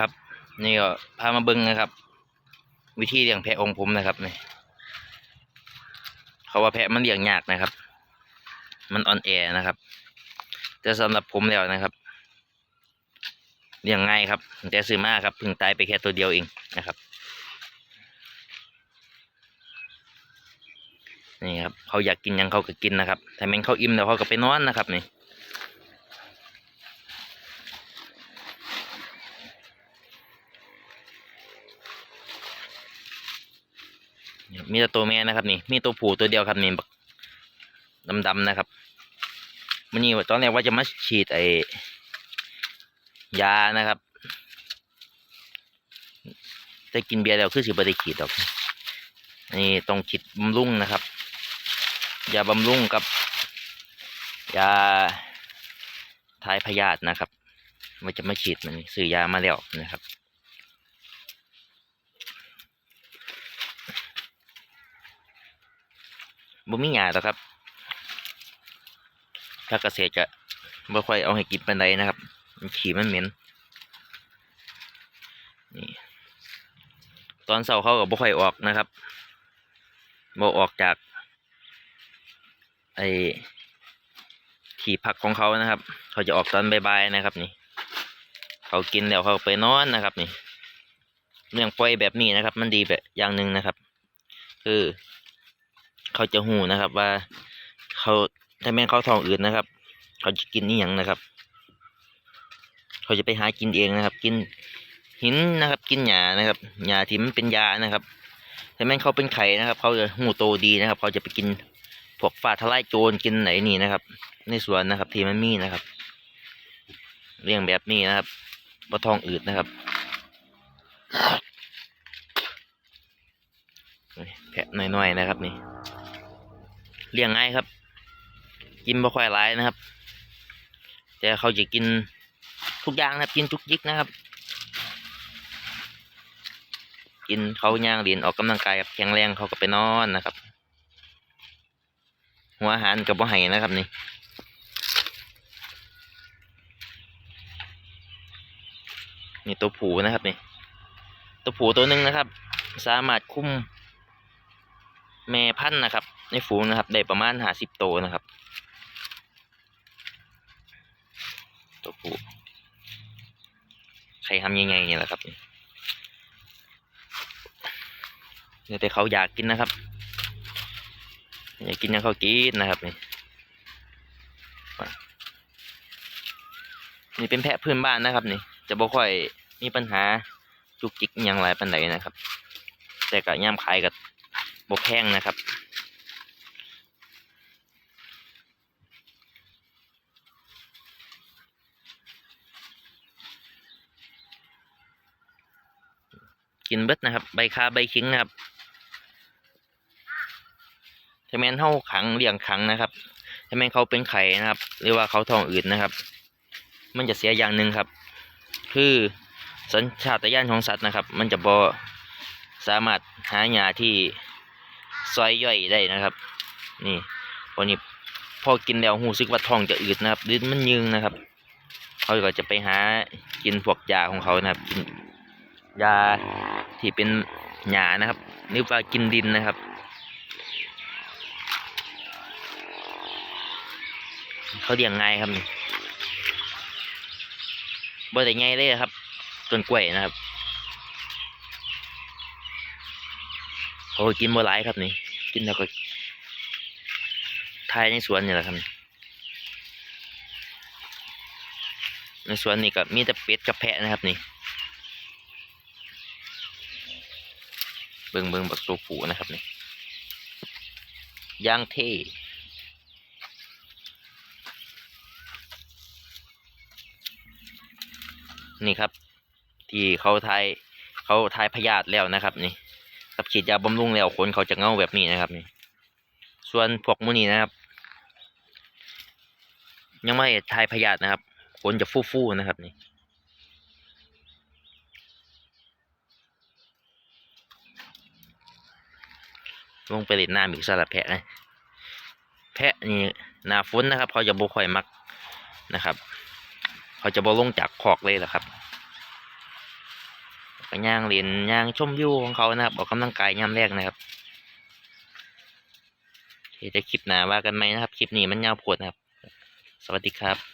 ครับ นี่ก็พามาเบิ้งนะครับ วิธีเลี้ยงแพะองค์ผมนะครับนี่เขาว่าแพะมันเลี้ยงยากนะครับ มันอ่อนแอนะครับ แต่สำหรับผมแล้วนะครับเลี้ยงง่ายครับ แต่ซื้อมาครับเพิ่งตายไปแค่ตัวเดียวเองนะครับ นี่ครับเขาอยากกินยังเขาก็กินนะครับถ้าแม่นเขาอิ่มแล้วเขาก็ไปนอนนะครับนี่ มีแต่ตัวแม่นะครับนี่ มีตัวผู้ตัวเดียวครับนี่บักดำๆนะครับมันนี่ตอนแรกว่าจะมาฉีดไอ้ยานะครับแต่กินเบียร์แล้วคือสิบได้ฉีดดอกอันนี่ต้องฉีดบำรุงนะครับยาบำรุงกับยาทายพยาธินะครับว่าจะมาฉีดมันนี่ซื้อยามาแล้วนะครับ บ่มีหยาดอกครับ ถ้าเกษตรจะบ่ค่อยเอาให้กินปานใดนะครับมันขี่มันเหม็น นี่ ตอนเช้าเขาก็บบ่ค่อยออกนะครับบ่ออกจาก ไอ้ที่พักของเขานะครับ เขาจะออกตอนบ่ายๆนะครับ นี่ เขากินแล้วเขาไปนอนนะครับ นี่เรื่องปล่อยแบบนี้นะครับ มันดีแบบอย่างหนึ่งนะครับ คือ เขาจะหูนะครับว่า เขาถ้าแม่เขาท้องอืดนะครับ เขาจะกินนี่อยังนะครับ เขาจะไปหากินเองนะครับ กินหินนะครับ กินหญ้านะครับหญ้าที่มันเป็นยานะครับถ้าแม่เขาเป็นไข่นะครับ เขาจะหูโตดีนะครับ เขาจะไปกินพวกฝาทลายโจรกินไหนนี่นะครับ ในสวนนะครับ ที่มันมีนะครับ เลี้ยงแบบนี้นะครับบ่ท้องอืดนะครับแพะน้อยๆนะครับนี่ เลี้ยงง่ายครับ กินบ่ค่อยหลายนะครับ แต่เขาจะกินทุกอย่างนะครับ กินทุกยิกนะครับ กินเขาย่างเรียนออกกำลังกายครับแข็งแรงเขาก็ไปนอนนะครับ หัวอาหารกับบ่ไห้นะครับนี่นี่ตัวผูนะครับนี่ตัวผูตัวหนึ่งนะครับ สามารถคุ้ม แม่พันธุ์นะครับ ในฝูงนะครับได้ประมาณหาสิบโตนะครับ ตัวผู้ใครทำยังไงเนี่ยแหละครับเนี่ยแต่เขาอยากกินนะครับ อยากกินยังเขากินนะครับนี่นี่เป็นแพะพื้นบ้านนะครับนี่ จะบ่ค่อยมีปัญหาจุกจิกอย่างไรปันไหนนะครับ แต่ก็ย่ำขายกับ บกแห้งนะครับ กินเบิดนะครับ ใบคาใบคิงนะครับถ้าแม่นเท่าขังเลี้ยงขังนะครับถ้าแม่นเขาเป็นไข่นะครับ หรือว่าเขาท้องอืดนะครับ มันจะเสียอย่างหนึ่งครับ คือสัญชาตญาณของสัตว์นะครับ มันจะบอสามารถหาหญ้าที่ ซอยย่อยได้นะครับ นี่พอนี้พอกินแล้วหูซึกว่าท้องจะอืดนะครับลิ้นมันยึงนะครับ เขาก็จะไปหากินพวกยาของเขานะครับยาที่เป็นหญ้านะครับหรือว่ากินดินนะครับเขาเลี้ยงง่ายครับบ่ได้ง่ายเลยครับต้นกล้วยนะครับ เขาก็กินบัวหลายครับนี่กินแล้วก็ทายในสวนนี่แหละครับในสวนนี่ก็มีแต่เป็ดกับแพะนะครับนี่เบิงเบิงบักโซผูนะครับนี่ย่างเท่นี่ครับ ที่เขาทายเขาทายพยาธิแล้วนะครับนี่ ครับฉีดยาบำรุงแล้วขนเขาจะเงาแบบนี้นะครับนี่ส่วนพวกมูนี่นะครับ ยังไม่ทายพยาธินะครับขนจะฟู่ๆนะครับนี่ลงไปเล่นน้ำอีกสลับแพะนะแพะนี่หนาฝนนะครับ เขาจะบ่ค่อยมักนะครับ เขาจะบ่ลงจากคอกเลยแหละครับ ก็ย่างเล่นย่างชมวิวของเขานะครับออกกำลังกายย่ำแรกนะครับโอเคเดี๋ยวคลิปหนาว่ากันไหมนะครับ คลิปนี้มันยาวปวดนะครับ สวัสดีครับ